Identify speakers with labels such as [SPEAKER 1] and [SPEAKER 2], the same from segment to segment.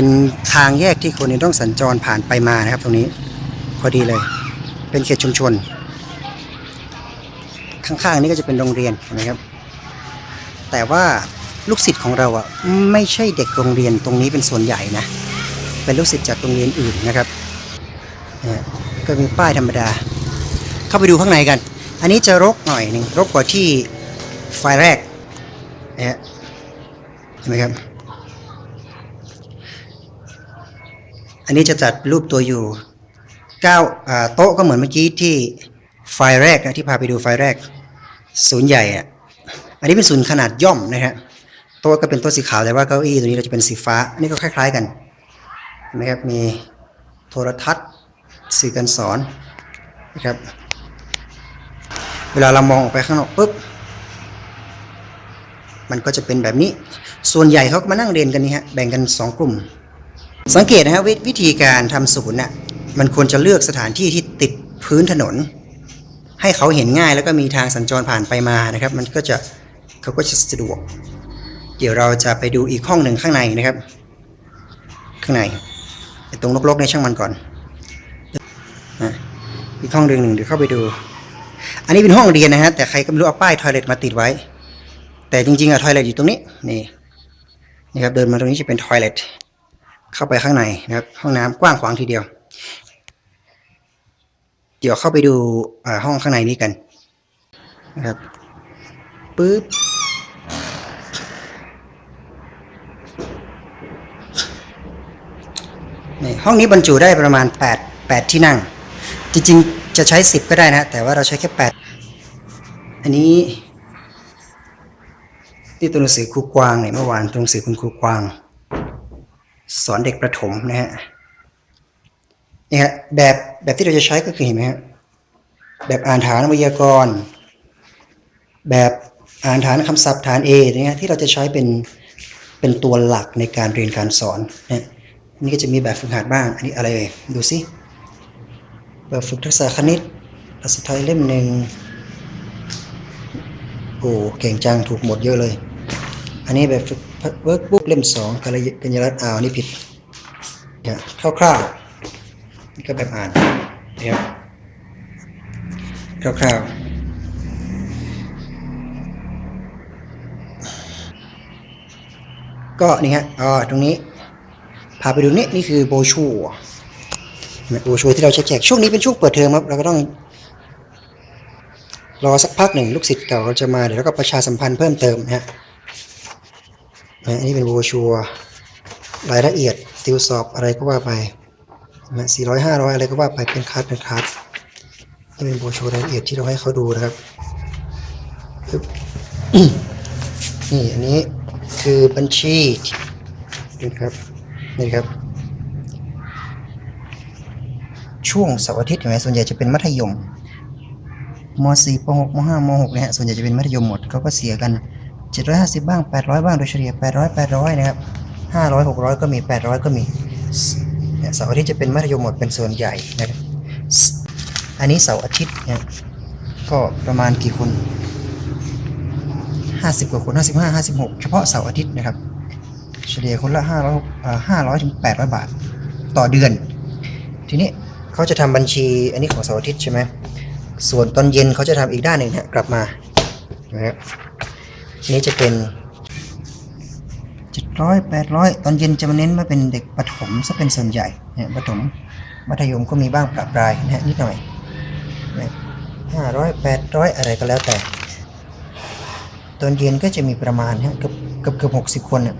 [SPEAKER 1] เป็นทางแยกที่คนต้องสัญจรผ่านไปมานะครับ ตรงนี้ พอดีเลย เป็นเขตชุมชน ข้างๆนี่ก็จะเป็นโรงเรียนนะครับ แต่ว่าลูกศิษย์ของเราอะไม่ใช่เด็กโรงเรียนตรงนี้เป็นส่วนใหญ่นะ เป็นลูกศิษย์จากโรงเรียนอื่นนะครับเนี่ยก็มีป้ายธรรมดา เข้าไปดูข้างในกัน อันนี้จะรกหน่อยหนึ่งรกกว่าที่ไฟแรกนะฮะเห็นไหมครับ อันนี้จะจัดรูปตัวอยู่เก้าโต๊ะก็เหมือนเมื่อกี้ที่ไฟล์แรกนะที่พาไปดูไฟล์แรก ศูนย์ใหญ่อะอันนี้เป็นศูนย์ขนาดย่อมนะฮะโต๊ะก็เป็นโต๊ะสีขาวแต่ว่าเก้าอี้ตัวนี้เราจะเป็นสีฟ้า อันนี้ก็คล้าย ๆกันนไหมครับมีโทรทัศน์สื่อการสอนนะครับเวลาเรามองออกไปข้างนอกปุ๊บมันก็จะเป็นแบบนี้ ส่วนใหญ่เขาก็มานั่งเรียนกันนี่ฮะแบ่งกัน 2 กลุ่ม สังเกตนะฮะววิธีการทำศูนย์น่ะมันควรจะเลือกสถานที่ที่ติดพื้นถนน ให้เขาเห็นง่ายแล้วก็มีทางสัญจรผ่านไปมานะครับ มันก็จะเขาก็จะสะดวก เดี๋ยวเราจะไปดูอีกห้องหนึ่งข้างในนะครับ ข้างในตรงรกๆในช่างมันก่อนอีกห้องหนึ่งหนึ่งเดี๋ยวเข้าไปดู อันนี้เป็นห้องเรียนนะฮะแต่ใครก็ไม่รู้เอาป้ายทอยเลทมาติดไว้ แต่จริงๆอะทอยเลทอยู่ตรงนี้นี่นี่ครับเดินมาตรงนี้จะเป็นทอยเลท เข้าไปข้างในนะครับ ห้องน้ำกว้างขวางทีเดียว เดี๋ยวเข้าไปดูอ่าห้องข้างในนี้กันนะครับปึ๊บนี่ห้องนี้บรรจุได้ประมาณ 8 8 ที่นั่ง จริงๆ จะใช้ 10 ก็ได้นะ แต่ว่าเราใช้แค่ 8 อันนี้ที่ตัวหนังสือครูกวางเนี่ยเมื่อวานตัวหนังสือคุณครูกวาง อนเด็กประถมนะฮะนี่ฮะแบบแบบที่เราจะใช้ก็คือเห็นไหมฮะแบบอ่านฐานไวยากรณ์แบบอ่านฐานคำศัพท์ฐาน A เนี่ยที่เราจะใช้เป็นเป็นตัวหลักในการเรียนการสอนนะอันนี่ก็จะมีแบบฝึกหัดบ้าง อันนี้อะไรดูสิแบบฝึกทักษะคณิตภาษาไทยเล่มหนึ่งโอ้เก่งจังถูกหมดเยอะเลย อันนี้แบบฝึก เวิร์กบุ๊กเล่มสองกัลยกัญญารัตน์อ่าวนี่ผิดเนี่ยคร่าวๆนี่ก็แบบอ่านนะครับคร่าวๆก็นี่ฮะอ๋อตรงนี้ พาไปดูนี่นี่คือโบชูโบชูที่เราแจกช่วงนี้เป็นช่วงเปิดเทอมครับเราก็ต้องรอสักพักหนึ่งลูกศิษย์เก่าเขาจะมาเดี๋ยวเราก็ประชาสัมพันธ์เพิ่มเติมนะฮะ อันนี้เป็นโบชัวรายละเอียดติวสอบอะไรก็ว่าไปนะสี่ร้อยห้าร้อยอะไรก็ว่าไปเป็นคัดเป็นคัดนี่เป็นโบชัวรายละเอียดที่เราให้เขาดูนะครับนี่อันนี้คือบัญชีนี่ครับนี่ครับ ช่วงเสาร์อาทิตย์เห็นไหมส่วนใหญ่จะเป็นมัธยมม .4 ป .6 ม .5 ม .6 นะฮะส่วนใหญ่จะเป็นมัธยมหมดเขาก็เสียกัน 750 บ้าง 800 บ้างโดยเฉลี่ย 800 800 นะครับ 500 600 ก็มี 800 ก็มีเนี่ยเสาร์อาทิตย์จะเป็นมัธยมหมดเป็นส่วนใหญ่นะครับอันนี้เสาร์อาทิตย์เนี่ยก็ประมาณกี่คน 50 กว่าคน 55 56 เฉพาะเสาร์อาทิตย์นะครับ เฉลี่ยคนละ 500อ่า500 ถึง 800 บาท ต่อเดือน ทีนี้เขาจะทำบัญชีอันนี้ของเสาร์อาทิตย์ใช่ไหมส่วนตอนเย็นเขาจะทำอีกด้านหนึ่งฮะกลับมานะครับ นี่จะเป็นเจ็ดร้อยแปดร้อยตอนเย็นจะมาเน้นมาเป็นเด็กประถมซะเป็นส่วนใหญ่นะประถมมัธยมก็มีบ้างประปรายนะนิดหน่อยห้าร้อยแปดร้อยอะไรก็แล้วแต่ ตอนเย็นก็จะมีประมาณฮะเกือบเกือบเกือบหกสิบคนเนี่ย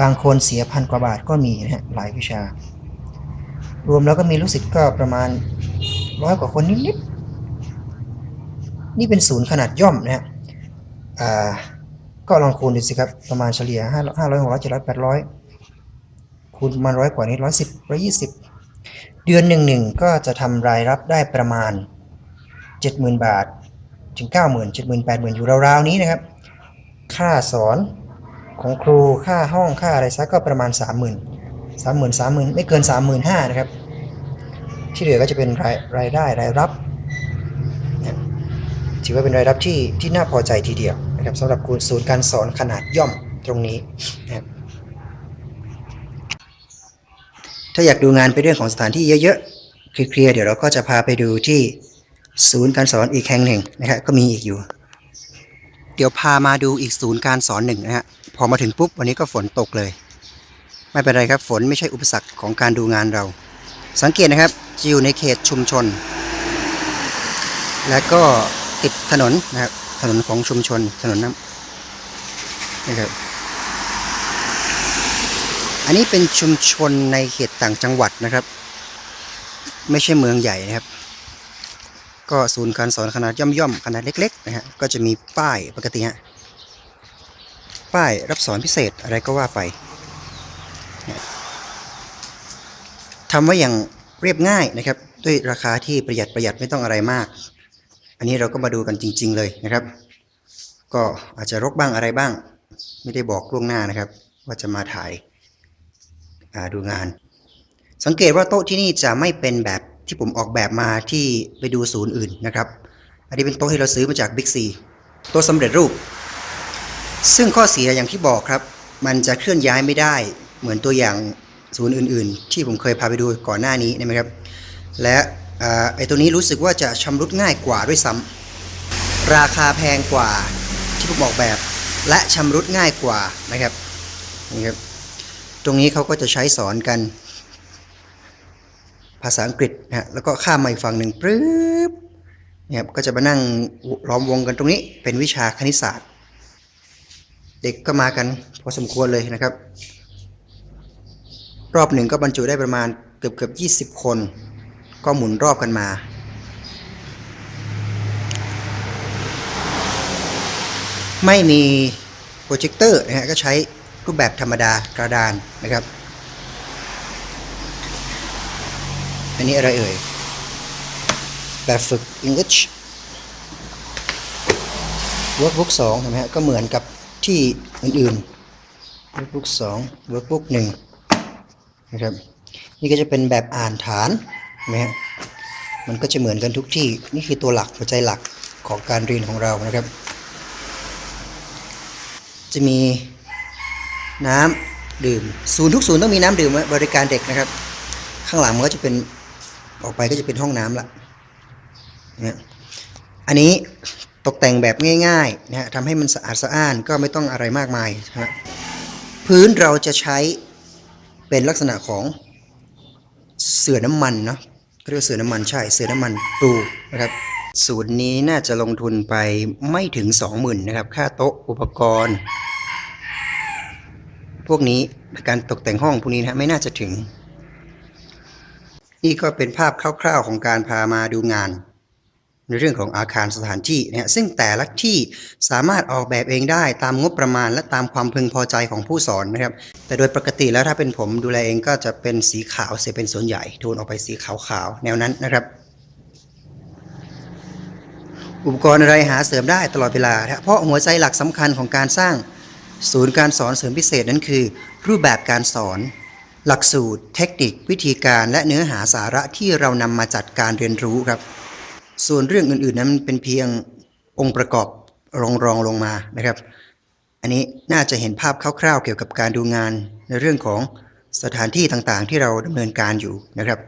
[SPEAKER 1] บางคนเสียพันกว่าบาทก็มีนะฮะหลายวิชา รวมแล้วก็มีลูกศิษย์ก็ประมาณร้อยกว่าคนนิด นี่เป็นศูนย์ขนาดย่อมนะฮะอ่าก็ลองคูณดูสิครับประมาณเฉลี่ยห้าห้าร้อยหกร้อยเจ็ดร้อยแปดร้อยคูณประมาณร้อยกว่านี้ร้อยสิบร้อยยี่สิบเดือนหนึ่งหนึ่งก็จะทำรายรับได้ประมาณเจ็ดหมื่นบาท ถึงเก้าหมื่นเจ็ดหมื่นแปดหมื่นอยู่ราวๆนี้นะครับ ค่าสอนของครูค่าห้องค่าอะไรซะก็ประมาณสามหมื่นสามหมื่นสามหมื่นไม่เกินสามหมื่นห้านะครับ ที่เหลือก็จะเป็นรายรายได้รายรับ ถือว่าเป็นรายรับที่ที่น่าพอใจทีเดียวนะครับสำหรับศูนย์การสอนขนาดย่อมตรงนี้นะครับถ้าอยากดูงานไปเรื่องของสถานที่เยอะๆเคลียร์เดี๋ยวเราก็จะพาไปดูที่ศูนย์การสอนอีกแห่งหนึ่งนะครับก็มีอีกอยู่ เดี๋ยวพามาดูอีกศูนย์การสอนหนึ่งนะฮะพอมาถึงปุ๊บวันนี้ก็ฝนตกเลย ไม่เป็นไรครับฝนไม่ใช่อุปสรรคของการดูงานเรา สังเกตนะครับจะอยู่ในเขตชุมชน และก็ ติดถนนนะครับ ถนนของชุมชนถนนน้ำนะครับอันนี้เป็นชุมชนในเขตต่างจังหวัดนะครับ ไม่ใช่เมืองใหญ่นะครับ ก็ศูนย์การสอนขนาดย่อมๆขนาดเล็ก ๆ นะฮะก็จะมีป้ายปกติฮะป้ายรับสอนพิเศษอะไรก็ว่าไปทำไว้อย่างเรียบง่ายนะครับ ด้วยราคาที่ประหยัดประหยัดไม่ต้องอะไรมาก อันนี้เราก็มาดูกันจริง ๆ เลยนะครับ ก็อาจจะรกบ้างอะไรบ้าง ไม่ได้บอกล่วงหน้านะครับ ว่าจะมาถ่ายาดูงาน สังเกตว่าโต๊ะที่นี่จะไม่เป็นแบบที่ผมออกแบบมาที่ไปดูศูนย์อื่นนะครับ อันนี้เป็นโต๊ะที่เราซื้อมาจาก Big C โต๊ะสำเร็จรูป ซึ่งข้อเสียอย่างที่บอกครับ มันจะเคลื่อนย้ายไม่ได้เหมือนตัวอย่างศูนย์อื่น ๆ ที่ผมเคยพาไปดูก่อนหน้านี้นะครับ และ ไอ้ตัวนี้รู้สึกว่าจะชำรุดง่ายกว่าด้วยซ้ำราคาแพงกว่าที่ผมออกแบบ และชำรุดง่ายกว่านะครับนี่ครับ ตรงนี้เขาก็จะใช้สอนกัน ภาษาอังกฤษนะฮะแล้วก็ข้ามมาอีกฝั่งหนึ่งปึ๊บเนี่ยครับก็จะมานั่งล้อมวงกันตรงนี้ เป็นวิชาคณิตศาสตร์ เด็กก็มากันพอสมควรเลยนะครับ รอบหนึ่งก็บรรจุได้ประมาณเกือบเกือบยี่สิบคน ก็หมุนรอบกันมา ไม่มีโปรเจคเตอร์นะฮะก็ใช้รูปแบบธรรมดากระดานนะครับ อันนี้อะไรเอ่ย แบบฝึก English Workbook 2เห็นไหมฮะก็เหมือนกับที่อื่นๆ Workbook 2 Workbook 1 นะครับ นี่ก็จะเป็นแบบอ่านฐาน นไหมฮะมันก็จะเหมือนกันทุกที่นี่คือตัวหลักหัวใจหลักของการเรียนของเรานะครับ จะมีน้ำดื่มศูนย์ทุกศูนย์ต้องมีน้ำดื่มบริการเด็กนะครับ ข้างหลังมันก็จะเป็นออกไปก็จะเป็นห้องน้ำละนะอันนี้ตกแต่งแบบง่ายๆนะฮะทำให้มันสะอาดสะอ้านก็ไม่ต้องอะไรมากมายนะฮะพื้นเราจะใช้เป็นลักษณะของเสื่อน้ำมันเนาะ เรียกว่าเสือน้ำมันใช่เสื่อน้ำมันปูนะครับสูตรนี้น่าจะลงทุนไปไม่ถึง 20,000นะครับ ค่าโต๊ะอุปกรณ์ พวกนี้การตกแต่งห้องพวกนี้นะไม่น่าจะถึง นี่ก็เป็นภาพคร่าวๆของการพามาดูงาน ในเรื่องของอาคารสถานที่นะซึ่งแต่ละที่สามารถออกแบบเองได้ตามงบประมาณ และตามความพึงพอใจของผู้สอนนะครับ แต่โดยปกติแล้วถ้าเป็นผมดูแลเองก็จะเป็นสีขาวเสียเป็นส่วนใหญ่โทนออกไปสีขาวๆแนวนั้นนะครับ อุปกรณ์อะไรหาเสริมได้ตลอดเวลา เพราะหัวใจหลักสำคัญของการสร้างศูนย์การสอนเสริมพิเศษนั้นคือ รูปแบบการสอนหลักสูตร เทคนิค วิธีการและเนื้อหาสาระที่เรานำมาจัดการเรียนรู้ครับ ส่วนเรื่องอื่นๆนั้นมันเป็นเพียงองค์ประกอบรองรองลงมานะครับ อันนี้น่าจะเห็นภาพคร่าวๆ เกี่ยวกับการดูงานในเรื่องของสถานที่ต่างๆ ที่เราดำเนินการอยู่นะครับ